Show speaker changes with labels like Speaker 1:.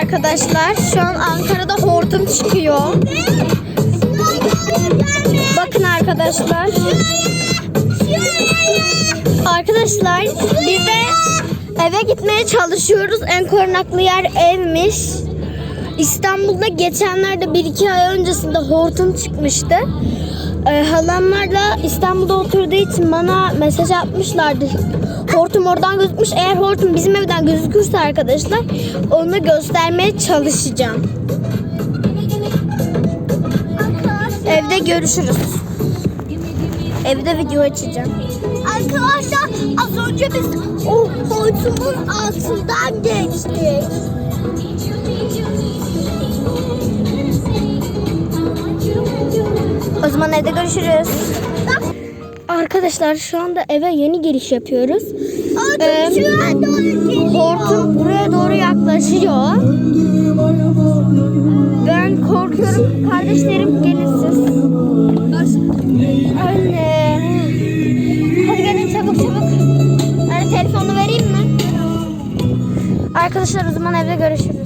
Speaker 1: arkadaşlar şu an Ankara'da hortum çıkıyor. Bakın arkadaşlar. Arkadaşlar biz de eve gitmeye çalışıyoruz. En korunaklı yer evmiş. İstanbul'da geçenlerde bir iki ay öncesinde hortum çıkmıştı. Ee, halamlarla İstanbul'da oturduğu için bana mesaj atmışlardı. Hortum oradan gözükmüş. Eğer hortum bizim evden gözükürse arkadaşlar onu göstermeye çalışacağım. Evde görüşürüz. Evde video açacağım.
Speaker 2: Arkadaşlar az önce biz o hortumun altından geçtik.
Speaker 1: O zaman evde görüşürüz. Arkadaşlar şu anda eve yeni giriş yapıyoruz. Ee,
Speaker 2: doğru geliyor.
Speaker 1: Hortum buraya doğru yaklaşıyor. Ben korkuyorum. Kardeşlerim gelin siz. Anne. Hadi gelin çabuk çabuk. Anne telefonu vereyim mi? Arkadaşlar o zaman evde görüşürüz.